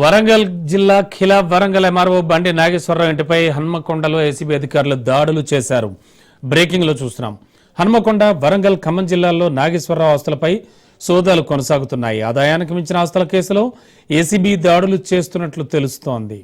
వరంగల్ జిల్లా ఖిలా వరంగల్ ఎంఆర్ఓ బండి నాగేశ్వరరావు ఇంటిపై హన్మకొండలో ఏసీబీ అధికారులు దాడులు చేశారు. బ్రేకింగ్లో చూస్తున్నాం. హన్మకొండ వరంగల్ ఖమ్మం జిల్లాల్లో నాగేశ్వరరావు ఆస్తులపై సోదాలు కొనసాగుతున్నాయి. ఆదాయానికి మించిన ఆస్తుల కేసులో ఏసీబీ దాడులు చేస్తున్నట్లు తెలుస్తోంది.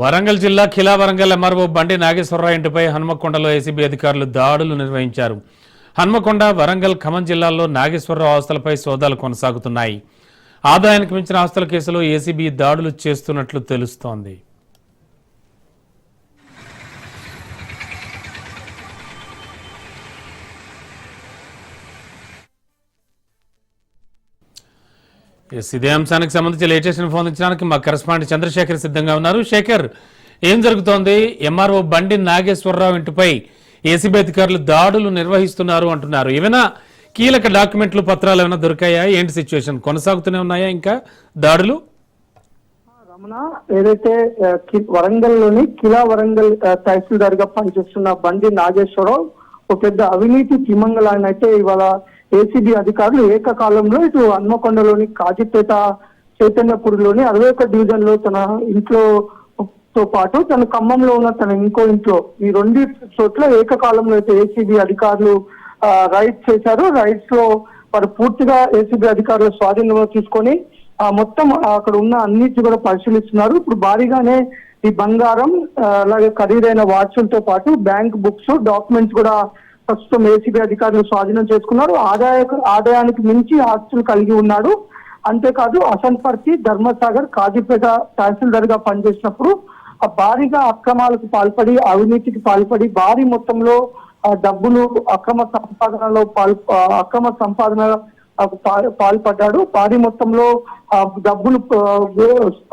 వరంగల్ జిల్లా ఖిలా వరంగల్ ఎంఆర్ఓ బండి నాగేశ్వరరావు ఇంటిపై హన్మకొండలో ఏసీబీ అధికారులు దాడులు నిర్వహించారు. హన్మకొండ వరంగల్ ఖమ్మం జిల్లాల్లో నాగేశ్వరరావు ఆస్తులపై సోదాలు కొనసాగుతున్నాయి. ఆదాయానికి మించిన ఆస్తుల కేసులో ఏసీబీ దాడులు చేస్తున్నట్లు తెలుస్తోంది. ఇదే అంశానికి సంబంధించి లేటెస్ట్ ఇన్ఫోన్ ఇచ్చడానికి మా కరెస్పాండెంట్ చంద్రశేఖర్ సిద్ధంగా ఉన్నారు. శేఖర్ ఏం జరుగుతోంది? ఎంఆర్ఓ బండి నాగేశ్వరరావు ఇంటిపై ఏసీబీ అధికారులు దాడులు నిర్వహిస్తున్నారు అంటున్నారు. ఏమైనా కీలక డాక్యుమెంట్లు పత్రాలు ఏమైనా దొరికాయా? ఏంటి సిచ్యువేషన్? కొనసాగుతూనే ఉన్నాయా ఇంకా దాడులు? రమణ ఏదైతే వరంగల్లోని కిలా వరంగల్ తహసీల్దార్గా పనిచేస్తున్న బండి నాగేశ్వరరావు ఒక పెద్ద అవినీతి తిమంగళ అయితే ఇవాళ ఏసీబీ అధికారులు ఏకకాలంలో ఇటు హన్మకొండలోని కాజీపేట చైతన్యపూర్లోని అరవై ఒక్క డివిజన్లో తన ఇంట్లో తో పాటు తన ఖమ్మంలో ఉన్న తన ఇంకో ఇంట్లో ఈ రెండు చోట్ల ఏకకాలంలో అయితే ఏసీబీ అధికారులు రైడ్ చేశారు. రైడ్స్లో వారు పూర్తిగా ఏసీబీ అధికారులు స్వాధీనంలో తీసుకొని ఆ మొత్తం అక్కడ ఉన్న అన్నిటి కూడా పరిశీలిస్తున్నారు. ఇప్పుడు భారీగానే ఈ బంగారం అలాగే ఖరీదైన వాచ్లతో పాటు బ్యాంక్ బుక్స్ డాక్యుమెంట్స్ కూడా ప్రస్తుతం ఏసీబీ అధికారులు స్వాధీనం చేసుకున్నారు. ఆదాయ ఆదాయానికి మించి ఆస్తులు కలిగి ఉన్నాడు. అంతేకాదు అసన్పర్తి ధర్మసాగర్ కాజీపేట తహసీల్దార్గా పనిచేసినప్పుడు ఆ భారీగా అక్రమాలకు పాల్పడి అవినీతికి పాల్పడి భారీ మొత్తంలో ఆ డబ్బులు అక్రమ సంపాదనలో పాల్ అక్రమ సంపాదన పాల్పడ్డాడు. భారీ మొత్తంలో డబ్బులు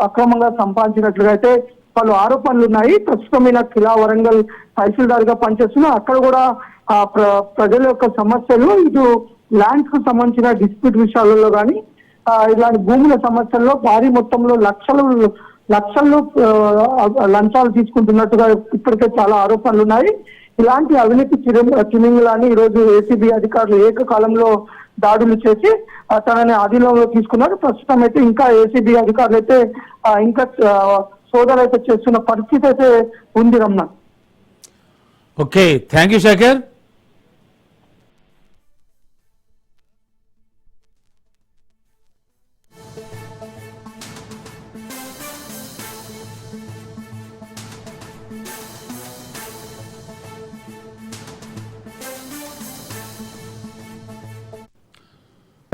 అక్రమంగా సంపాదించినట్లుగా అయితే పలు ఆరోపణలు ఉన్నాయి ప్రస్తుతం ఈయన కిలా వరంగల్ తహసీల్దార్గా పనిచేస్తున్నా అక్కడ కూడా ప్రజల యొక్క సమస్యలు ఇటు ల్యాండ్స్కు సంబంధించిన డిస్ప్యూట్ విషయాలలో కానీ ఇలాంటి భూముల సమస్యల్లో భారీ మొత్తంలో లక్షలు లక్షలు లంచాలు తీసుకుంటున్నట్టుగా ఇప్పటికే చాలా ఆరోపణలు ఉన్నాయి. ఇలాంటి అవినీతి చిరుమింగులని ఈ రోజు ఏసీబీ అధికారులు ఏకకాలంలో దాడులు చేసి తనని ఆధీనంలో తీసుకున్నారు. ప్రస్తుతం అయితే ఇంకా ఏసీబీ అధికారులు అయితే ఇంకా ఆ, అయితే చేస్తున్న పరిస్థితి అయితే ఉంది రమ్మ okay thank you Shekhar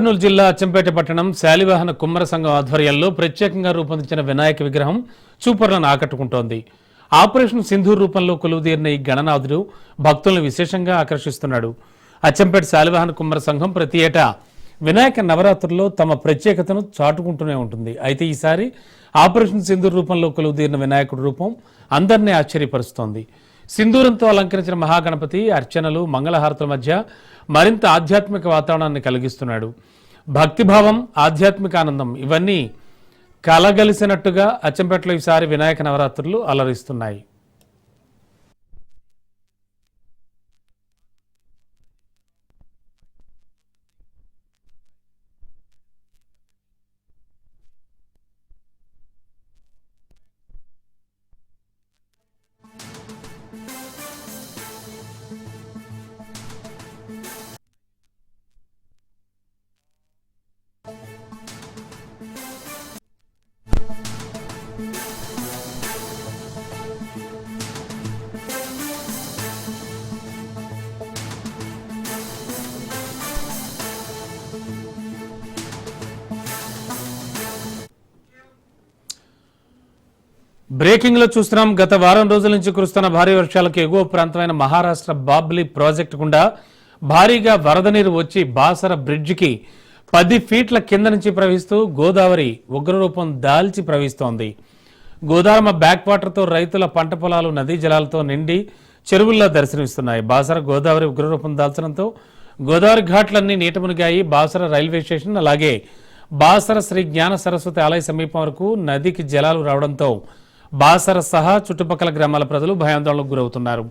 Kurnool జిల్లా అచ్చంపేట పట్టణం శాలివాహన కుమ్మర సంఘం ఆధ్వర్యంలో ప్రత్యేకంగా రూపొందించిన వినాయక విగ్రహం చూపర్లను ఆకట్టుకుంటోంది. ఆపరేషన్ సింధూర్ రూపంలో కొలువుదీరిన ఈ గణనాథుడు భక్తులను విశేషంగా ఆకర్షిస్తున్నాడు. అచ్చంపేట శాలివాహన కుమ్మర సంఘం ప్రతి ఏటా వినాయక నవరాత్రుల్లో తమ ప్రత్యేకతను చాటుకుంటూనే ఉంటుంది. అయితే ఈసారి ఆపరేషన్ సింధూర్ రూపంలో కొలువుదీరిన వినాయకుడి రూపం అందరినీ ఆశ్చర్యపరుస్తోంది. సింధూరంతో అలంకరించిన మహాగణపతి అర్చనలు మంగళహారతుల మధ్య మరింత ఆధ్యాత్మిక వాతావరణాన్ని కలిగిస్తున్నాడు. భక్తిభావం ఆధ్యాత్మిక ఆనందం ఇవన్నీ కలగలిసినట్టుగా అచ్చంపేటలో ఈసారి వినాయక నవరాత్రులు అలరిస్తున్నాయి. బ్రేకింగ్లో చూస్తున్నాం. గత వారం రోజుల నుంచి కురుస్తున్న భారీ వర్షాలకు ఎగువ ప్రాంతమైన మహారాష్ట్ర బాబ్లీ ప్రాజెక్టు గుండా భారీగా వరద నీరు వచ్చి బాసర బ్రిడ్జికి పది ఫీట్ల కింద నుంచి ప్రవహిస్తూ గోదావరి ఉగ్రరూపం దాల్చి ప్రవహిస్తోంది. గోదావరి బ్యాక్ వాటర్తో రైతుల పంట పొలాలు నదీ జలాలతో నిండి చెరువుల్లో దర్శనమిస్తున్నాయి. బాసర గోదావరి ఉగ్రరూపం దాల్చడంతో గోదావరి ఘాట్లన్నీ నీట మునిగాయి. బాసర రైల్వే స్టేషన్ అలాగే బాసర శ్రీ జ్ఞాన సరస్వతి ఆలయ సమీపం వరకు నదికి జలాలు రావడంతో బాసర సహా చుట్టుపక్కల గ్రామాల ప్రజలు భయాందోళనకు గురవుతున్నారు.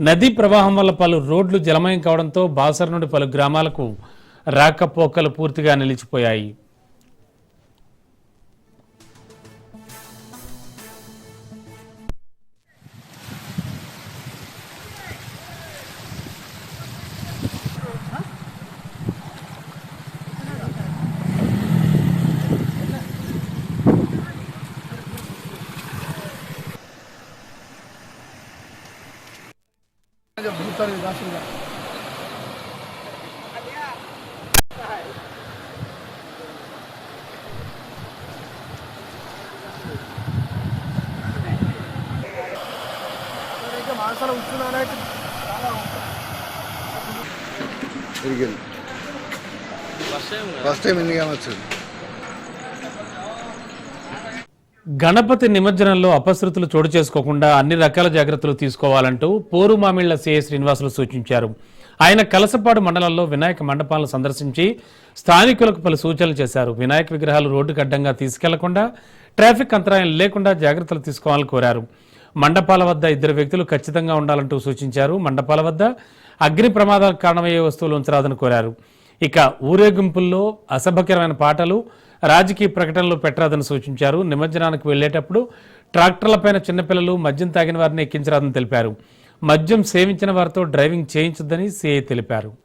నదీ ప్రవాహం వల్ల పలు రోడ్లు జలమయం కావడంతో బాసర నుండి పలు గ్రామాలకు రాకపోకలు పూర్తిగా నిలిచిపోయాయి. గణపతి నిమజ్జనంలో అపశృతులు చోటు చేసుకోకుండా అన్ని రకాల జాగ్రత్తలు తీసుకోవాలంటూ పోరుమామిళ్ళ సిఐ శ్రీనివాసులు సూచించారు. ఆయన కలసపాడు మండలంలో వినాయక మండపాలను సందర్శించి స్థానికులకు పలు సూచనలు చేశారు. వినాయక విగ్రహాలు రోడ్డుకు అడ్డంగా తీసుకెళ్ళకుండా ట్రాఫిక్ అంతరాయం లేకుండా జాగ్రత్తలు తీసుకోవాలని కోరారు. మండపాల వద్ద ఇద్దరు వ్యక్తులు ఖచ్చితంగా ఉండాలంటూ సూచించారు. మండపాల వద్ద అగ్ని ప్రమాదాలకు కారణమయ్యే వస్తువులు ఉంచరాదని కోరారు. ఇక ఊరేగింపుల్లో అసభ్యకరమైన పాటలు రాజకీయ ప్రకటనలు పెట్టరాదని సూచించారు. నిమజ్జనానికి వెళ్ళేటప్పుడు ట్రాక్టర్లపైన చిన్నపిల్లలు మద్యం తాగిన వారిని ఎక్కించరాదని తెలిపారు. మద్యం సేవించిన వారితో డ్రైవింగ్ చేయించొద్దని సిఐ తెలిపారు.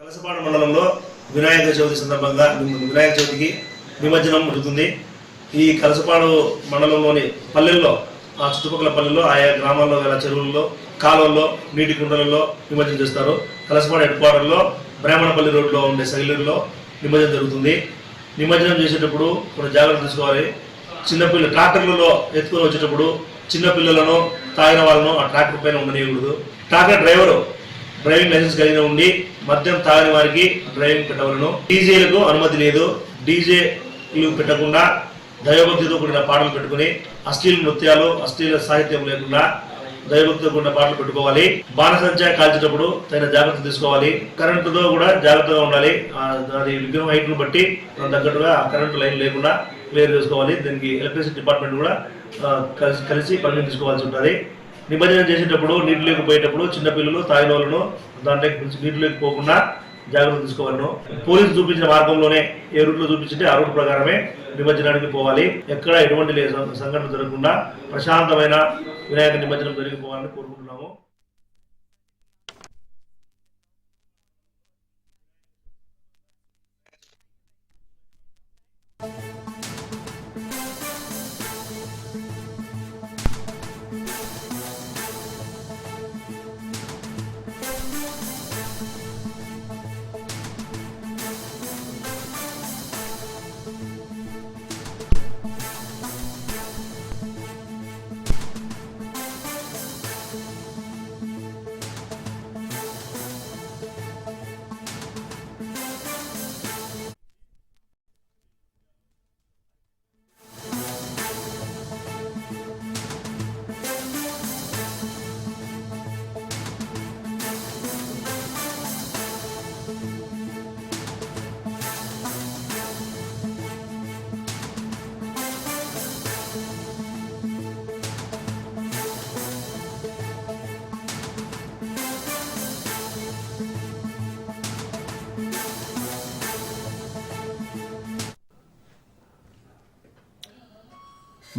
కలసపాడు మండలంలో వినాయక చవితి సందర్భంగా వినాయక చవితికి నిమజ్జనం జరుగుతుంది. ఈ కలసపాడు మండలంలోని పల్లెల్లో ఆ చుట్టుపక్కల పల్లెల్లో ఆయా గ్రామాల్లో గల చెరువుల్లో కాలువల్లో నీటి కుండలలో నిమజ్జనం చేస్తారు. కలసపాడు హెడ్ క్వార్టర్లో బ్రాహ్మణపల్లి రోడ్లో ఉండే సైలూరులో నిమజ్జనం జరుగుతుంది. నిమజ్జనం చేసేటప్పుడు కొన్ని జాగ్రత్తలు తీసుకోవాలి. చిన్నపిల్ల ట్రాక్టర్లలో ఎత్తుకొని వచ్చేటప్పుడు చిన్నపిల్లలను తాగిన వాళ్ళను ఆ ట్రాక్టర్ పైన ఉండనియకూడదు. ట్రాక్టర్ డ్రైవరు డ్రైవింగ్ లైసెన్స్ కలిగిన ఉండి మద్యం తాగని వారికి డ్రైవింగ్ పెట్టవలను. డీజేలకు అనుమతి లేదు. డీజేలు పెట్టకుండా దైవభక్తితో కూడిన పాటలు పెట్టుకుని అశ్లీల నృత్యాలు అశ్లీల సాహిత్యం లేకుండా దైవభక్తితో కూడిన పాటలు పెట్టుకోవాలి. బాణసంచా కాల్చేటప్పుడు తగిన జాగ్రత్తలు తీసుకోవాలి. కరెంటుతో కూడా జాగ్రత్తగా ఉండాలి. అది విగ్రహం హైట్ను బట్టి దానికి తగ్గట్టుగా కరెంటు లైన్ లేకుండా క్లియర్ చేసుకోవాలి. దీనికి ఎలక్ట్రిసిటీ డిపార్ట్మెంట్ కూడా కలిసి కలిసి పని తీసుకోవాల్సి ఉంటుంది. నిమజ్జనం చేసేటప్పుడు నీటిలోకి పోయేటప్పుడు చిన్నపిల్లలు తాగిన వాళ్ళను దాంట్లోకి నీటిలోకి పోకుండా జాగ్రత్త తీసుకోవాలను. పోలీసు చూపించిన మార్గంలోనే ఏ రూట్లో చూపించింటే ఆ రూట్ ప్రకారమే నిమజ్జనానికి పోవాలి. ఎక్కడ ఎటువంటి సంఘటన జరగకుండా ప్రశాంతమైన వినాయక నిమజ్జనం జరిగిపోవాలని కోరుకుంటున్నాను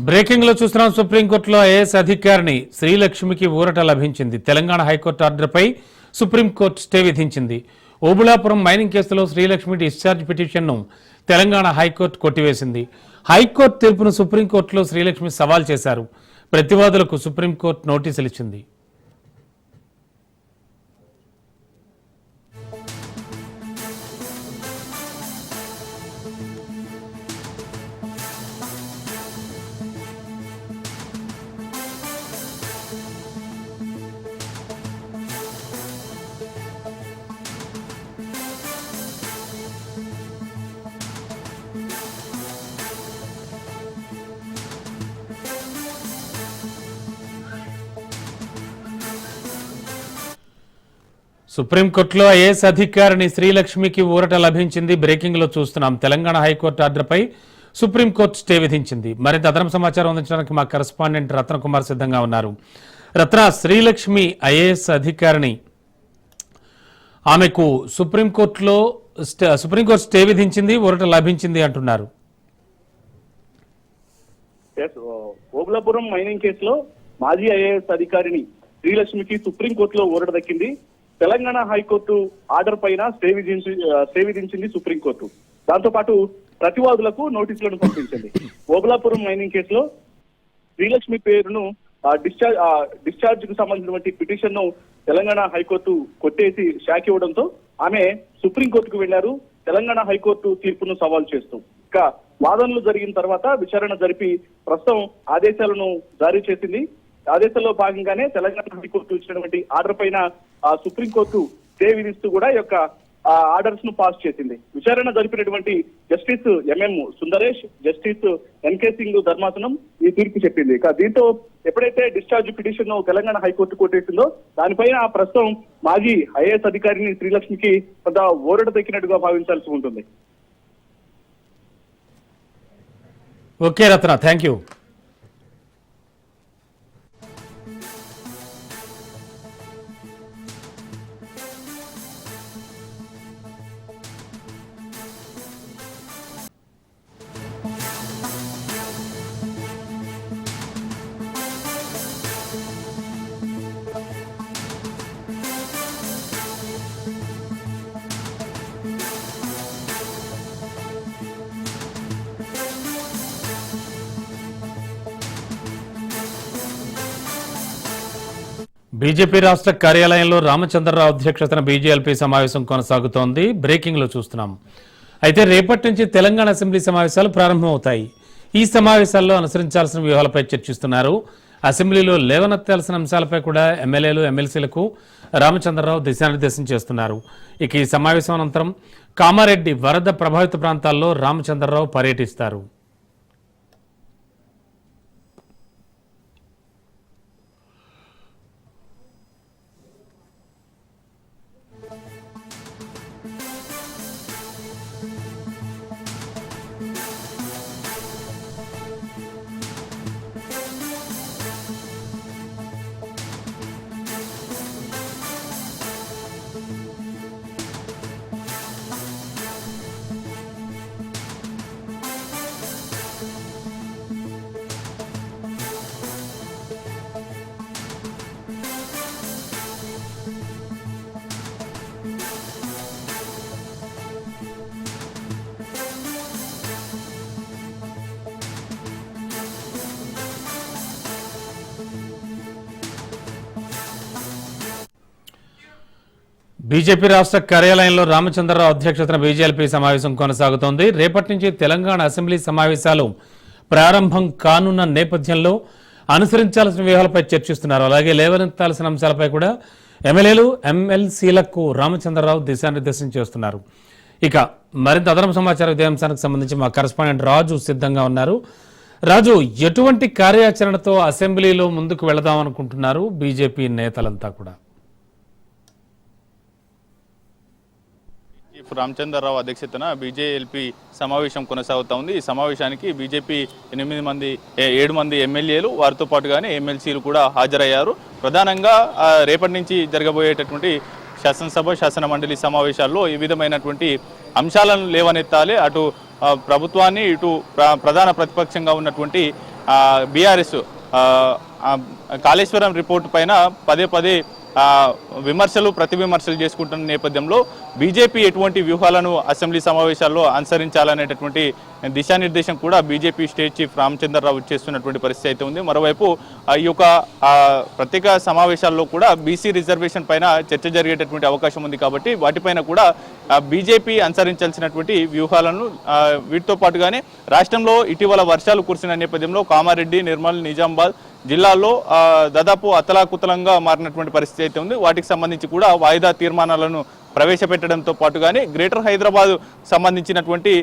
బ్రేకింగ్లో చూస్తున్నాం సుప్రీంకోర్టులో ఐఏఎస్ అధికారిని. శ్రీలక్ష్మికి ఊరట లభించింది. తెలంగాణ హైకోర్టు ఆర్డర్పై సుప్రీంకోర్టు స్టే విధించింది. ఓబుళాపురం మైనింగ్ కేసులో శ్రీలక్ష్మి డిశ్చార్జ్ పిటిషన్ను తెలంగాణ హైకోర్టు కొట్టివేసింది. హైకోర్టు తీర్పును సుప్రీంకోర్టులో శ్రీలక్ష్మి సవాల్ చేశారు. ప్రతివాదులకు సుప్రీంకోర్టు నోటీసులు ఇచ్చింది సుప్రీంకోర్టులో ఐఏఎస్ అధికారిని శ్రీలక్ష్మికి ఊరట లభించింది బ్రేకింగ్లో చూస్తున్నాం. తెలంగాణ హైకోర్టు ఆర్డర్పై సుప్రీంకోర్టు స్టే విధించింది. మరింత అదనపు సమాచారం అందించడానికి మా కరస్పాండెంట్ రత్నకుమార్ సిద్ధంగా ఉన్నారు. రత్న శ్రీలక్ష్మి ఐఏఎస్ అధికారిని ఆమెకు సుప్రీంకోర్టులో సుప్రీంకోర్టు స్టే విధించింది ఊరట లభించింది అంటున్నారు. ఓబులాపురం మైనింగ్ కేసులో మాజీ ఐఏఎస్ అధికారిని శ్రీలక్ష్మికి సుప్రీంకోర్టులో ఊరట దక్కింది. తెలంగాణ హైకోర్టు ఆర్డర్ పైన స్టే విధించి స్టే విధించింది సుప్రీంకోర్టు. దాంతో పాటు ప్రతివాదులకు నోటీసులను పంపించింది. ఓబలాపురం మైనింగ్ కేసులో శ్రీలక్ష్మి పేరును డిశ్చార్జ్ ఆ, డిశ్చార్జ్కు సంబంధించినటువంటి పిటిషన్ను తెలంగాణ హైకోర్టు కొట్టేసి షాక్ ఇవ్వడంతో ఆమె సుప్రీంకోర్టుకు వెళ్ళారు తెలంగాణ హైకోర్టు తీర్పును సవాల్ చేస్తూ. ఇక వాదనలు జరిగిన తర్వాత విచారణ జరిపి ప్రస్తుతం ఆదేశాలను జారీ చేసింది. ఆదేశాల్లో భాగంగానే తెలంగాణ హైకోర్టు ఇచ్చినటువంటి ఆర్డర్ పైన సుప్రీంకోర్టు స్టే విధిస్తూ కూడా ఈ యొక్క ఆర్డర్స్ను పాస్ చేసింది. విచారణ జరిపినటువంటి justice M M Sundaresh justice N K Singh ధర్మాసనం ఈ తీర్పు చెప్పింది. ఇక దీంతో ఎప్పుడైతే discharge petition Telangana high court కొట్టేసిందో దానిపైన ప్రస్తుతం మాజీ ఐఏఎస్ అధికారిని శ్రీలక్ష్మికి కొంత ఓరట దక్కినట్టుగా భావించాల్సి ఉంటుంది. Okay Ratna thank you BJP రాష్ట్ర కార్యాలయంలో రామచంద్రరావు అధ్యక్షతన బీజేఎల్పీ సమావేశం కొనసాగుతోంది. బ్రేకింగ్లో చూస్తున్నాం. అయితే రేపటి నుంచి తెలంగాణ అసెంబ్లీ సమావేశాలు ప్రారంభమవుతాయి. ఈ సమావేశాల్లో అనుసరించాల్సిన వ్యూహాలపై చర్చిస్తున్నారు. అసెంబ్లీలో లేవనెత్తాల్సిన అంశాలపై కూడా ఎమ్మెల్యేలు ఎమ్మెల్సీలకు రామచంద్రరావు దిశానిర్దేశం చేస్తున్నారు. ఇక ఈ సమావేశం అనంతరం కామారెడ్డి వరద ప్రభావిత ప్రాంతాల్లో రామచంద్రరావు పర్యటిస్తారు. బీజేపీ రాష్ట్ర కార్యాలయంలో రామచంద్రరావు అధ్యక్షతన బీజేపీ సమావేశం కొనసాగుతోంది. రేపటి నుంచి తెలంగాణ అసెంబ్లీ సమావేశాలు ప్రారంభం కానున్న నేపథ్యంలో అనుసరించాల్సిన వ్యూహాలపై చర్చిస్తున్నారు. అలాగే లేవనెత్తాల్సిన అంశాలపై కూడా ఎమ్మెల్యేలు ఎమ్మెల్సీలకు రామచంద్రరావు దిశానిర్దేశం చేస్తున్నారు. ఇక మరింత అదనపు సమాచారం ఇదే అంశానికి సంబంధించి మా కరెస్పాండెంట్ రాజు సిద్ధంగా ఉన్నారు. రాజు ఎటువంటి కార్యాచరణతో అసెంబ్లీలో ముందుకు వెళదాం అనుకుంటున్నారు బీజేపీ నేతలంతా కూడా? ఇప్పుడు రామచంద్రరావు అధ్యక్షతన బీజేఎల్పీ సమావేశం కొనసాగుతా ఉంది. ఈ సమావేశానికి బీజేపీ ఎనిమిది మంది ఏడు మంది ఎమ్మెల్యేలు వారితో పాటుగానే ఎమ్మెల్సీలు కూడా హాజరయ్యారు. ప్రధానంగా రేపటి నుంచి జరగబోయేటటువంటి శాసనసభ శాసన మండలి సమావేశాల్లో ఈ విధమైనటువంటి అంశాలను లేవనెత్తాలి. అటు ప్రభుత్వాన్ని ఇటు ప్ర- ప్రధాన ప్రతిపక్షంగా ఉన్నటువంటి బీఆర్ఎస్ కాళేశ్వరం రిపోర్ట్ పైన పదే పదే విమర్శలు ప్రతి విమర్శలు చేసుకుంటున్న నేపథ్యంలో బీజేపీ ఎటువంటి వ్యూహాలను అసెంబ్లీ సమావేశాల్లో అనుసరించాలనేటటువంటి దిశానిర్దేశం కూడా బీజేపీ స్టేట్ చీఫ్ రామచంద్రరావు చేస్తున్నటువంటి పరిస్థితి అయితే ఉంది. మరోవైపు ఆ, ఈ యొక్క ప్రత్యేక సమావేశాల్లో కూడా బీసీ రిజర్వేషన్ పైన చర్చ జరిగేటటువంటి అవకాశం ఉంది కాబట్టి వాటిపైన కూడా బీజేపీ అనుసరించాల్సినటువంటి వ్యూహాలను వీటితో పాటుగానే రాష్ట్రంలో ఇటీవల వర్షాలు కురిసిన నేపథ్యంలో కామారెడ్డి నిర్మల్ నిజామాబాద్ జిల్లాల్లో దాదాపు అతలాకుతలంగా మారినటువంటి పరిస్థితి అయితే ఉంది. వాటికి సంబంధించి కూడా వాయిదా తీర్మానాలను ప్రవేశపెట్టడంతో పాటుగానే గ్రేటర్ హైదరాబాద్ సంబంధించినటువంటి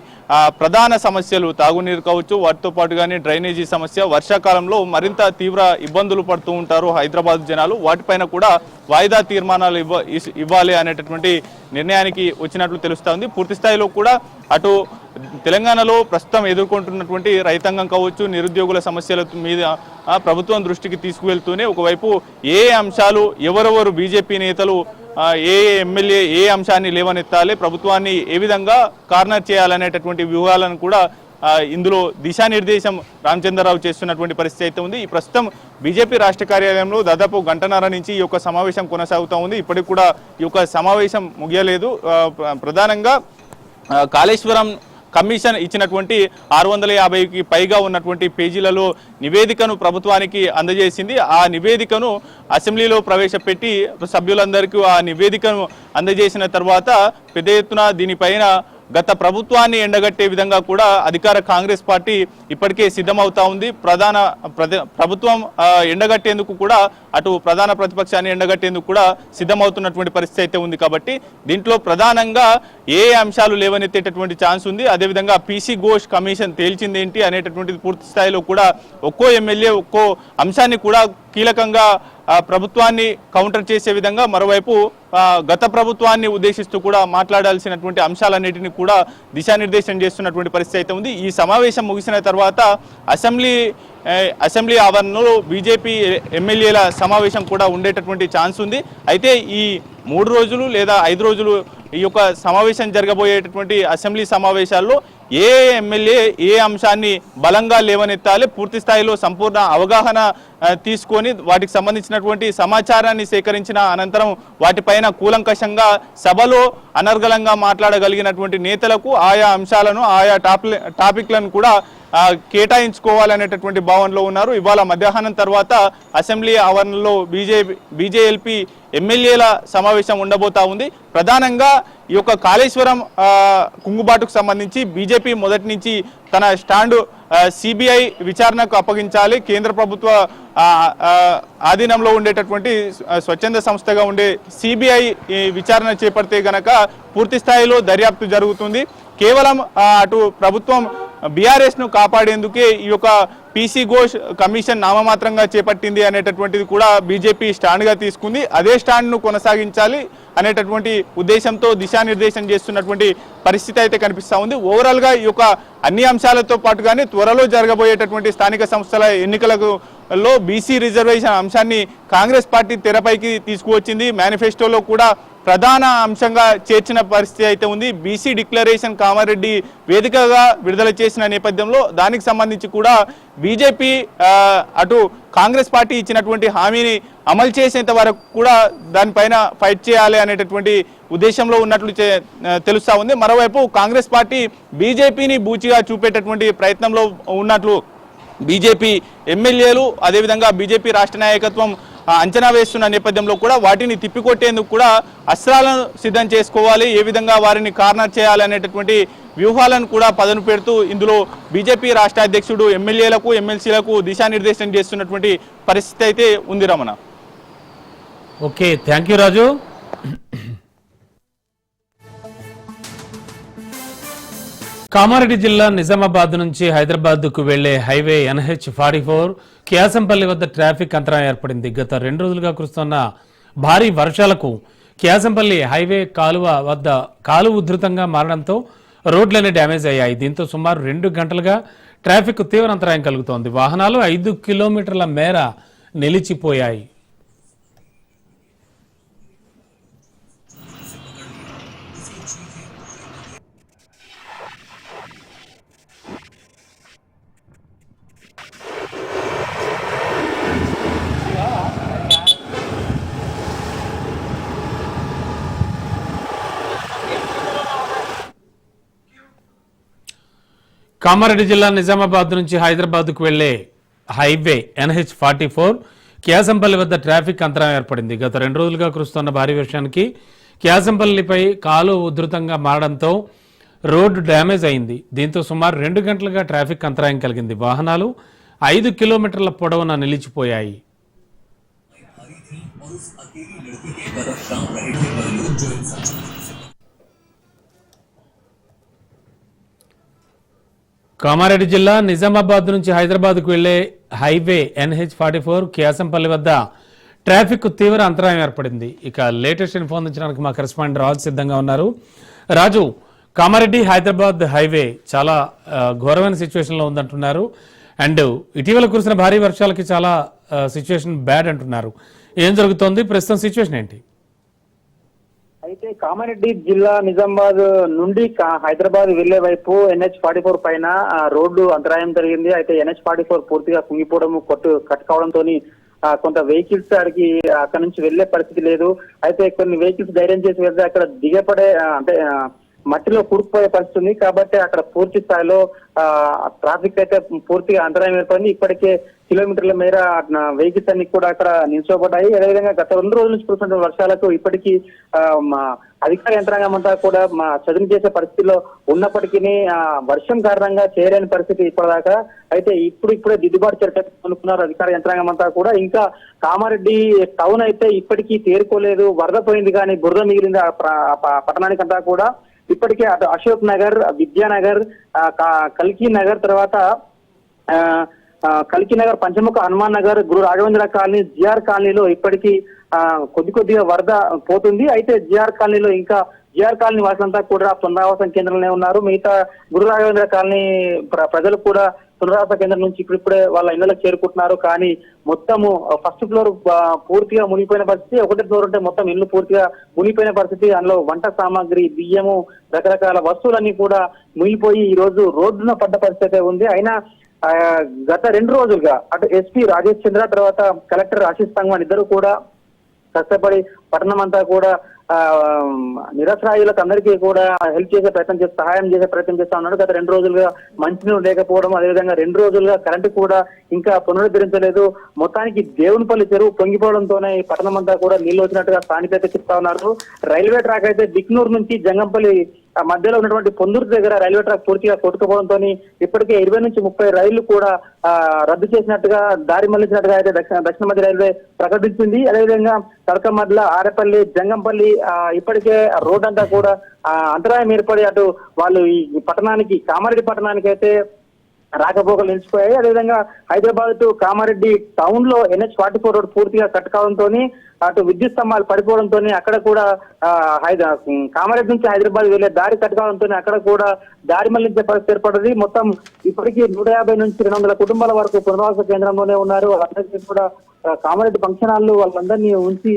ప్రధాన సమస్యలు తాగునీరు కావచ్చు వాటితో పాటుగానే డ్రైనేజీ సమస్య వర్షాకాలంలో మరింత తీవ్ర ఇబ్బందులు పడుతూ ఉంటారు హైదరాబాద్ జనాలు. వాటిపైన కూడా వాయిదా తీర్మానాలు ఇవ్వ ఇవ్వాలి అనేటటువంటి నిర్ణయానికి వచ్చినట్లు తెలుస్తోంది ఉంది. పూర్తి స్థాయిలో కూడా అటు తెలంగాణలో ప్రస్తుతం ఎదుర్కొంటున్నటువంటి రైతాంగం కావచ్చు నిరుద్యోగుల సమస్యల మీద ప్రభుత్వం దృష్టికి తీసుకువెళ్తూనే ఒకవైపు ఏ అంశాలు ఎవరెవరు బీజేపీ నేతలు ఏ ఎమ్మెల్యే ఏ అంశాన్ని లేవనెత్తాలి ప్రభుత్వాన్ని ఏ విధంగా కార్నర్ చేయాలనేటటువంటి వ్యూహాలను కూడా ఇందులో దిశానిర్దేశం రామచంద్రరావు చేస్తున్నటువంటి పరిస్థితి అయితే ఉంది. ఈ ప్రస్తుతం బీజేపీ రాష్ట్ర కార్యాలయంలో దాదాపు గంటన్నర నుంచి ఈ యొక్క సమావేశం కొనసాగుతూ ఉంది. ఇప్పటికి కూడా ఈ యొక్క సమావేశం ముగియలేదు. ప్రధానంగా కాళేశ్వరం కమిషన్ ఇచ్చినటువంటి ఆరు వందల యాభైకి పైగా ఉన్నటువంటి పేజీలలో నివేదికను ప్రభుత్వానికి అందజేసింది. ఆ నివేదికను అసెంబ్లీలో ప్రవేశపెట్టి సభ్యులందరికీ ఆ నివేదికను అందజేసిన తర్వాత పెద్ద ఎత్తున దీనిపైన గత ప్రభుత్వాన్ని ఎండగట్టే విధంగా కూడా అధికార కాంగ్రెస్ పార్టీ ఇప్పటికే సిద్ధమవుతా ఉంది. ప్రధాన ప్రభుత్వం ఎండగట్టేందుకు కూడా అటు ప్రధాన ప్రతిపక్షాన్ని ఎండగట్టేందుకు కూడా సిద్ధమవుతున్నటువంటి పరిస్థితి అయితే ఉంది కాబట్టి దీంట్లో ప్రధానంగా ఏ అంశాలు లేవనెత్తేటటువంటి ఛాన్స్ ఉంది. అదేవిధంగా పీసీ ఘోష్ కమిషన్ తేల్చింది ఏంటి అనేటటువంటిది పూర్తి స్థాయిలో కూడా ఒక్కో ఎమ్మెల్యే ఒక్కో అంశాన్ని కూడా కీలకంగా ప్రభుత్వాన్ని కౌంటర్ చేసే విధంగా మరోవైపు గత ప్రభుత్వాన్ని ఉద్దేశిస్తూ కూడా మాట్లాడాల్సినటువంటి అంశాలన్నిటిని కూడా దిశానిర్దేశం చేస్తున్నటువంటి పరిస్థితి అయితే ఉంది. ఈ సమావేశం ముగిసిన తర్వాత అసెంబ్లీ అసెంబ్లీ ఆవరణలో బీజేపీ ఎమ్మెల్యేల సమావేశం కూడా ఉండేటటువంటి ఛాన్స్ ఉంది. అయితే ఈ మూడు రోజులు లేదా ఐదు రోజులు ఈ యొక్క సమావేశం జరగబోయేటటువంటి అసెంబ్లీ సమావేశాల్లో ఏ ఎమ్మెల్యే ఏ అంశాన్ని బలంగా లేవనెత్తాలి పూర్తి స్థాయిలో సంపూర్ణ అవగాహన తీసుకొని వాటికి సంబంధించినటువంటి సమాచారాన్ని సేకరించిన అనంతరం వాటిపైన కూలంకషంగా సభలో అనర్గళంగా మాట్లాడగలిగినటువంటి నేతలకు ఆయా అంశాలను ఆయా టాపిక్లను కూడా కేటాయించుకోవాలనేటటువంటి భావనలో ఉన్నారు. ఇవాళ మధ్యాహ్నం తర్వాత అసెంబ్లీ ఆవరణలో బీజేపీ బీజేఎల్పీ ఎమ్మెల్యేల సమావేశం ఉండబోతా ఉంది. ప్రధానంగా ఈ యొక్క కాళేశ్వరం కుంగుబాటుకు సంబంధించి బీజేపీ మొదటి నుంచి తన స్టాండు సిబిఐ విచారణకు అప్పగించాలి. కేంద్ర ప్రభుత్వ ఆధీనంలో ఉండేటటువంటి స్వచ్ఛంద సంస్థగా ఉండే సిబిఐ విచారణ చేపడితే గనక పూర్తి స్థాయిలో దర్యాప్తు జరుగుతుంది. కేవలం అటు ప్రభుత్వం బీఆర్ఎస్ను కాపాడేందుకే ఈ యొక్క పీసీ ఘోష్ కమిషన్ నామమాత్రంగా చేపట్టింది అనేటటువంటిది కూడా బీజేపీ స్టాండ్గా తీసుకుంది. అదే స్టాండ్ను కొనసాగించాలి అనేటటువంటి ఉద్దేశంతో దిశానిర్దేశం చేస్తున్నటువంటి పరిస్థితి అయితే కనిపిస్తూ ఉంది. ఓవరాల్గా ఈ యొక్క అన్ని అంశాలతో పాటుగానే త్వరలో జరగబోయేటటువంటి స్థానిక సంస్థల ఎన్నికలకు లో బీసీ రిజర్వేషన్ అంశాన్ని కాంగ్రెస్ పార్టీ తెరపైకి తీసుకువచ్చింది. మేనిఫెస్టోలో కూడా ప్రధాన అంశంగా చేర్చిన పరిస్థితి అయితే ఉంది. బీసీ డిక్లరేషన్ కామారెడ్డి వేదికగా విడుదల చేసిన నేపథ్యంలో దానికి సంబంధించి కూడా బీజేపీ అటు కాంగ్రెస్ పార్టీ ఇచ్చినటువంటి హామీని అమలు చేసేంత వరకు కూడా దానిపైన ఫైట్ చేయాలి అనేటటువంటి ఉద్దేశంలో ఉన్నట్లు తెలుస్తా ఉంది. మరోవైపు కాంగ్రెస్ పార్టీ బీజేపీని బూచిగా చూపేటటువంటి ప్రయత్నంలో ఉన్నట్లు బీజేపీ ఎమ్మెల్యేలు అదేవిధంగా బీజేపీ రాష్ట్ర నాయకత్వం అంచనా వేస్తున్న నేపథ్యంలో కూడా వాటిని తిప్పికొట్టేందుకు కూడా అస్త్రాలను సిద్ధం చేసుకోవాలి ఏ విధంగా వారిని కార్నర్ చేయాలి అనేటటువంటి వ్యూహాలను కూడా పదను పెడుతూ ఇందులో బీజేపీ రాష్ట్ర అధ్యక్షుడు ఎమ్మెల్యేలకు ఎమ్మెల్సీలకు దిశానిర్దేశం చేస్తున్నటువంటి పరిస్థితి అయితే ఉంది Ramana. Okay thank you Raju. Kamareddy జిల్లా నిజామాబాద్ నుంచి హైదరాబాద్కు వెళ్ళే highway NH forty four Kyasampalli వద్ద ట్రాఫిక్ అంతరాయం ఏర్పడింది. గత రెండు రోజులుగా కురుస్తున్న భారీ వర్షాలకు క్యాసంపల్లి హైవే కాలువ వద్ద కాలువ ఉధృతంగా మారడంతో రోడ్లన్నీ డ్యామేజ్ అయ్యాయి. దీంతో సుమారు రెండు గంటలుగా ట్రాఫిక్ తీవ్ర అంతరాయం కలుగుతోంది. వాహనాలు ఐదు కిలోమీటర్ల మేర నిలిచిపోయాయి. కామారెడ్డి జిల్లా నిజామాబాద్ నుంచి హైదరాబాద్కు వెళ్ళే highway NH forty four Kyasampalli వద్ద ట్రాఫిక్ అంతరాయం ఏర్పడింది గత రెండు రోజులుగా కురుస్తున్న భారీ వర్షానికి క్యాసంపల్లిపై కాలు ఉధృతంగా మారడంతో రోడ్డు డ్యామేజ్ అయింది దీంతో సుమారు రెండు గంటలుగా ట్రాఫిక్ అంతరాయం కలిగింది వాహనాలు ఐదు కిలోమీటర్ల పొడవున నిలిచిపోయాయి కామారెడ్డి జిల్లా నిజామాబాద్ నుంచి హైదరాబాద్కు వెళ్ళే highway NH forty four Kesampalli వద్ద ట్రాఫిక్ తీవ్ర అంతరాయం ఏర్పడింది. ఇక లేటెస్ట్ ఇన్ఫో అందించడానికి మా కరెస్పాండెంట్ రాజు సిద్ధంగా ఉన్నారు. రాజు కామారెడ్డి హైదరాబాద్ హైవే చాలా ఘోరమైన సిచ్యువేషన్లో ఉందంటున్నారు. అండ్ ఇటీవల కురిసిన భారీ వర్షాలకి చాలా సిచ్యువేషన్ బ్యాడ్ అంటున్నారు. ఏం జరుగుతోంది? ప్రస్తుతం సిచ్యువేషన్ ఏంటి? అయితే కామారెడ్డి జిల్లా నిజామాబాద్ నుండి హైదరాబాద్ వెళ్ళే వైపు ఎన్హెచ్ ఫార్టీ ఫోర్ పైన రోడ్డు అంతరాయం జరిగింది. అయితే ఎన్హెచ్ ఫార్టీ ఫోర్ పూర్తిగా కుంగిపోవడం కొట్టు కట్ కావడంతో కొంత వెహికల్స్ అడిగి అక్కడ నుంచి వెళ్ళే పరిస్థితి లేదు. అయితే కొన్ని వెహికల్స్ ధైర్యం చేసి వెళ్తే అక్కడ దిగపడే అంటే మట్టిలో కూరుకుపోయే పరిస్థితి ఉంది. కాబట్టి అక్కడ పూర్తి స్థాయిలో ట్రాఫిక్ అయితే పూర్తిగా అంతరాయం ఏర్పడింది. ఇప్పటికే కిలోమీటర్ల మేర వెహికల్స్ అన్ని కూడా అక్కడ నిల్చోబడ్డాయి అదేవిధంగా గత రెండు రోజుల నుంచి కురుస్తున్న వర్షాలకు ఇప్పటికీ అధికార యంత్రాంగం అంతా కూడా మా చదును చేసే పరిస్థితిలో ఉన్నప్పటికీ వర్షం కారణంగా చేయలేని పరిస్థితి ఇప్పటిదాకా అయితే ఇప్పుడు ఇప్పుడే దిద్దుబాటు చర్యలు అనుకున్నారు అధికార యంత్రాంగం అంతా కూడా. ఇంకా కామారెడ్డి టౌన్ అయితే ఇప్పటికీ తేరుకోలేదు. వరద పోయింది కానీ బురద మిగిలింది ఆ పట్టణానికంతా కూడా. ఇప్పటికే అటు అశోక్ నగర్ విద్యానగర్ కల్కి నగర్ తర్వాత కల్కి Nagar Panchamukha Hanuman Nagar Guru Raghavendra colony G R కాలనీలో ఇప్పటికీ కొద్ది కొద్దిగా వరద పోతుంది. అయితే జిఆర్ కాలనీలో ఇంకా జిఆర్ కాలనీ వాసులంతా కూడా పునరావాసం కేంద్రంలోనే ఉన్నారు. మిగతా గురు రాఘవేంద్ర కాలనీ ప్ర- ప్రజలు కూడా పునరావాస కేంద్రం నుంచి ఇప్పుడిప్పుడే వాళ్ళ ఇళ్ళకు చేరుకుంటున్నారు. కానీ మొత్తము ఫస్ట్ ఫ్లోర్ పూర్తిగా మునిగిపోయిన పరిస్థితి ఒకటి ఫ్లోర్ ఉంటే మొత్తం ఇల్లు పూర్తిగా మునిగిపోయిన పరిస్థితి. అందులో వంట సామాగ్రి బియ్యము రకరకాల వస్తువులన్నీ కూడా మునిగిపోయి ఈ రోజు రోడ్డున పడ్డ పరిస్థితి ఉంది. అయినా గత రెండు రోజులుగా అటు ఎస్పీ రాజేష్ చంద్ర తర్వాత కలెక్టర్ ఆశిష్ సంగ్వాన్ ఇద్దరు కూడా కష్టపడి పట్టణం అంతా కూడా నిరసరాయులకు అందరికీ కూడా హెల్ప్ చేసే ప్రయత్నం చేసి సహాయం చేసే ప్రయత్నం చేస్తా ఉన్నాడు. గత రెండు రోజులుగా మంచినీరు లేకపోవడం అదేవిధంగా రెండు రోజులుగా కరెంటు కూడా ఇంకా పునరుద్ధరించలేదు. మొత్తానికి దేవునిపల్లి చెరువు పొంగిపోవడంతోనే ఈ పట్టణం అంతా కూడా నీళ్ళు వచ్చినట్టుగా స్థానికైతే చెప్తా ఉన్నారు. రైల్వే ట్రాక్ అయితే దిక్నూరు నుంచి జంగంపల్లి మధ్యలో ఉన్నటువంటి పొందూరు దగ్గర రైల్వే ట్రాక్ పూర్తిగా కొట్టుకుపోవడంతో ఇప్పటికే ఇరవై నుంచి ముప్పై రైళ్ళు కూడా రద్దు చేసినట్టుగా దారి మళ్ళించినట్టుగా అయితే దక్షిణ దక్షిణ మధ్య రైల్వే ప్రకటించింది. అదేవిధంగా తడకమడ్ల ఆరేపల్లి జంగంపల్లి ఇప్పటికే రోడ్ అంతా కూడా అంతరాయం ఏర్పడి అటు వాళ్ళు ఈ పట్టణానికి కామారెడ్డి పట్టణానికి అయితే రాకపోకలు నిలిచిపోయాయి. అదేవిధంగా హైదరాబాద్ టు కామారెడ్డి టౌన్లో ఎన్హెచ్ ఫార్టీ ఫోర్ రోడ్ పూర్తిగా కట్ కావడంతో అటు విద్యుత్ స్తంభాలు పడిపోవడంతో అక్కడ కూడా ఆ, కామారెడ్డి నుంచి హైదరాబాద్ వెళ్ళే దారి కట్ కావడంతో అక్కడ కూడా దారి మళ్ళించే పరిస్థితి ఏర్పడింది. మొత్తం ఇప్పటికీ నూట యాభై నుంచి రెండు వందల కుటుంబాల వరకు పునరావాస కేంద్రంలోనే ఉన్నారు. వాళ్ళందరికీ కూడా కామారెడ్డి ఫంక్షన్ హాల్లో వాళ్ళందరినీ ఉంచి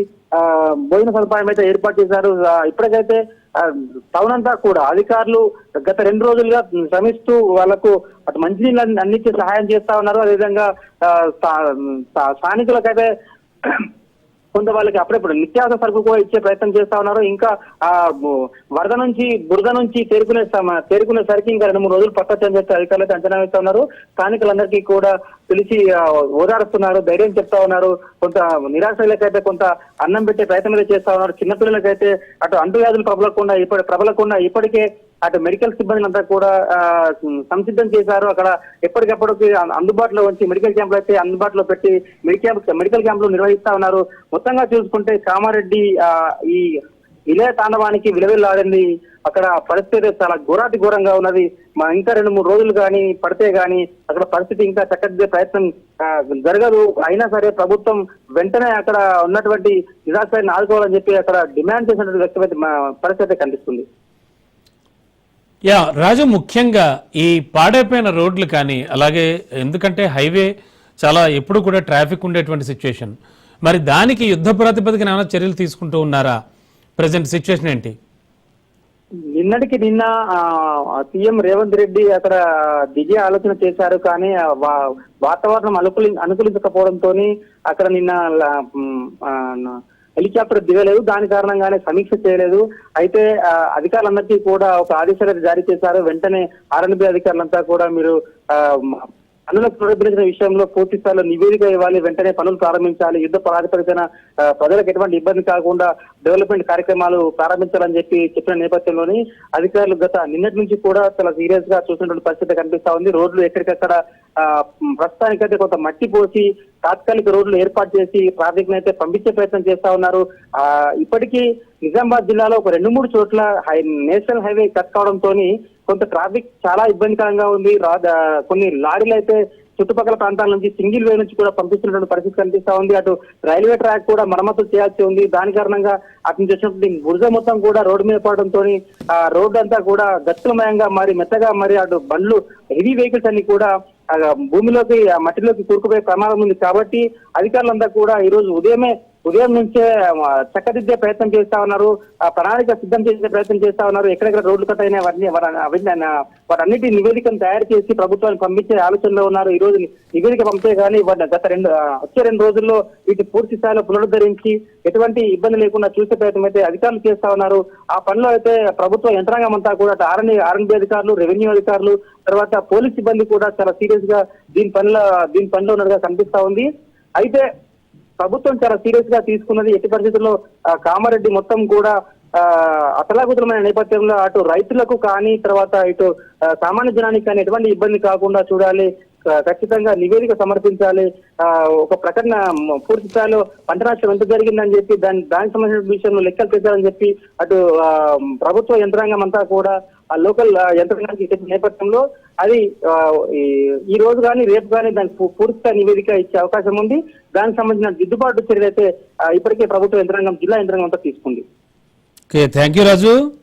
భోజన సదుపాయం అయితే ఏర్పాటు చేశారు. ఇప్పటికైతే టౌన్ అంతా కూడా అధికారులు గత రెండు రోజులుగా శ్రమిస్తూ వాళ్ళకు అటు మంచినీళ్ళు అన్ని- సహాయం చేస్తా ఉన్నారు. అదేవిధంగా ఆ, స్థానికులకైతే కొంత వాళ్ళకి అప్పుడప్పుడు నిత్యావసర సరుకు కూడా ఇచ్చే ప్రయత్నం చేస్తా ఉన్నారు. ఇంకా ఆ వరద నుంచి బురద నుంచి తేరుకునే సమ- తేరుకునేసరికి ఇంకా రెండు మూడు రోజులు పట్టొచ్చని చెప్పి అధికారులు అంచనా వేస్తా ఉన్నారు. స్థానికులందరికీ కూడా పిలిచి ఓదారుస్తున్నారు ధైర్యం చెప్తా ఉన్నారు. కొంత నిరాశలకైతే కొంత అన్నం పెట్టే ప్రయత్నం చేస్తా ఉన్నారు. చిన్నపిల్లలకైతే అటు అంటువ్యాధులు ప్రబలకుండా ఇప్పటి ప్రబలకుండా ఇప్పటికే అటు మెడికల్ సిబ్బంది అంతా కూడా సంసిద్ధం చేశారు. అక్కడ ఎప్పటికప్పుడు అందుబాటులో ఉంచి మెడికల్ క్యాంపులు అయితే అందుబాటులో పెట్టి మెడికల్ మెడికల్ క్యాంపులు నిర్వహిస్తా ఉన్నారు. మొత్తంగా చూసుకుంటే కామారెడ్డి ఈ ఇలయ తాండవానికి విలువెల్లాడింది. అక్కడ పరిస్థితి చాలా ఘోరాతి ఘోరంగా ఉన్నది. మా ఇంకా రెండు మూడు రోజులు కానీ పడితే కానీ అక్కడ పరిస్థితి ఇంకా చక్కదిద్దే ప్రయత్నం జరగదు. అయినా సరే ప్రభుత్వం వెంటనే అక్కడ ఉన్నటువంటి నిరాశ్రయాన్ని ఆదుకోవాలని చెప్పి అక్కడ డిమాండ్ చేసినటువంటి వ్యక్తి పరిస్థితి కనిపిస్తుంది. యా రాజు ముఖ్యంగా ఈ పాడైపోయిన రోడ్లు కానీ అలాగే ఎందుకంటే హైవే చాలా ఎప్పుడు కూడా ట్రాఫిక్ ఉండేటువంటి సిచ్యువేషన్ మరి దానికి యుద్ధ ప్రాతిపదికన ఏమైనా చర్యలు తీసుకుంటూ ఉన్నారా? ప్రజెంట్ సిచ్యువేషన్ ఏంటి? నిన్నటికి నిన్న సీఎం రేవంత్ రెడ్డి అక్కడ దిగే ఆలోచన చేశారు కానీ వా- వాతావరణం అనుకూలి అనుకూలించకపోవడంతో అక్కడ నిన్న హెలికాప్టర్ దిగలేదు. దాని కారణంగానే సమీక్ష చేయలేదు. అయితే ఆ, అధికారులందరికీ కూడా ఒక ఆదేశాలు జారీ చేశారు. వెంటనే ఆర్ఎన్బి అధికారులంతా కూడా మీరు ఆ, పనులకు పునరుద్ధరించిన విషయంలో పూర్తి స్థాయిలో నివేదిక ఇవ్వాలి. వెంటనే పనులు ప్రారంభించాలి. యుద్ధ ప్రాతిపదికన ప్రజలకు ఎటువంటి ఇబ్బంది కాకుండా డెవలప్మెంట్ కార్యక్రమాలు ప్రారంభించాలని చెప్పి చెప్పిన నేపథ్యంలోని అధికారులు గత నిన్నటి నుంచి కూడా చాలా సీరియస్గా చూసినటువంటి పరిస్థితి కనిపిస్తా ఉంది. రోడ్లు ఎక్కడికక్కడ ప్రస్తుతానికైతే కొంత మట్టి పోసి తాత్కాలిక రోడ్లు ఏర్పాటు చేసి ట్రాఫిక్ అయితే పంపించే ప్రయత్నం చేస్తా ఉన్నారు. ఆ ఇప్పటికీ నిజామాబాద్ జిల్లాలో ఒక రెండు మూడు చోట్ల నేషనల్ హైవే కట్ కావడంతో కొంత ట్రాఫిక్ చాలా ఇబ్బందికరంగా ఉంది. కొన్ని లారీలు అయితే చుట్టుపక్కల ప్రాంతాల నుంచి సింగిల్ వే నుంచి కూడా పంపిస్తున్నటువంటి పరిస్థితి కనిపిస్తా ఉంది. అటు రైల్వే ట్రాక్ కూడా మరమ్మతులు చేయాల్సి ఉంది. దాని కారణంగా అటు నుంచి వచ్చినటువంటి బురద మొత్తం కూడా రోడ్డు మీద పడడంతో ఆ రోడ్డు అంతా కూడా గచ్చలమయంగా మరి మెత్తగా మరి అటు బండ్లు హెవీ వెహికల్స్ అన్ని కూడా భూమిలోకి మట్టిలోకి కూరుకుపోయే ప్రమాదం ఉంది. కాబట్టి అధికారులంతా కూడా ఈ రోజు ఉదయమే ఉదయం నుంచే చక్కదిద్దే ప్రయత్నం చేస్తా ఉన్నారు. ఆ ప్రణాళిక సిద్ధం చేసే ప్రయత్నం చేస్తా ఉన్నారు. ఎక్కడెక్కడ రోడ్లు కట్ అయినా వాటిని అవన్నీ వాటన్నిటి నివేదికను తయారు చేసి ప్రభుత్వానికి పంపించే ఆలోచనలో ఉన్నారు. ఈ రోజు నివేదిక పంపితే కానీ గత రెండు వచ్చే రెండు రోజుల్లో వీటి పూర్తి స్థాయిలో పునరుద్ధరించి ఎటువంటి ఇబ్బంది లేకుండా చూసే ప్రయత్నం అయితే అధికారులు చేస్తా ఉన్నారు. ఆ పనిలో అయితే ప్రభుత్వ యంత్రాంగం అంతా కూడా ఆర్ఎన్బి ఆర్ఎన్బి అధికారులు రెవెన్యూ అధికారులు తర్వాత పోలీస్ సిబ్బంది కూడా చాలా సీరియస్గా దీని పనిలో దీని పనిలో ఉన్నట్టుగా కనిపిస్తా ఉంది. అయితే ప్రభుత్వం చాలా సీరియస్గా తీసుకున్నది ఎట్టి పరిస్థితుల్లో కామారెడ్డి మొత్తం కూడా ఆ, అతలాకుతలమైన నేపథ్యంలో అటు రైతులకు కానీ తర్వాత ఇటు సామాన్య జనానికి కానీ ఎటువంటి ఇబ్బంది కాకుండా చూడాలి. ఖచ్చితంగా నివేదిక సమర్పించాలి. ఆ, ఒక ప్రకటన పూర్తి స్థాయిలో పంట నష్టం ఎంత జరిగిందని చెప్పి దాని దానికి సంబంధించిన విషయంలో లెక్కలు తెచ్చాలని చెప్పి అటు ప్రభుత్వ యంత్రాంగం అంతా కూడా ఆ లోకల్ యంత్రాంగానికి చెప్పిన నేపథ్యంలో అది ఈ- ఈ రోజు కానీ రేపు కానీ దానికి పూర్తిగా పూర్తి నివేదిక ఇచ్చే అవకాశం ఉంది. దానికి సంబంధించిన దిద్దుబాటు చర్యలు అయితే ఇప్పటికే ప్రభుత్వ యంత్రాంగం జిల్లా యంత్రాంగం అంతా తీసుకుంది. Okay thank you Raju.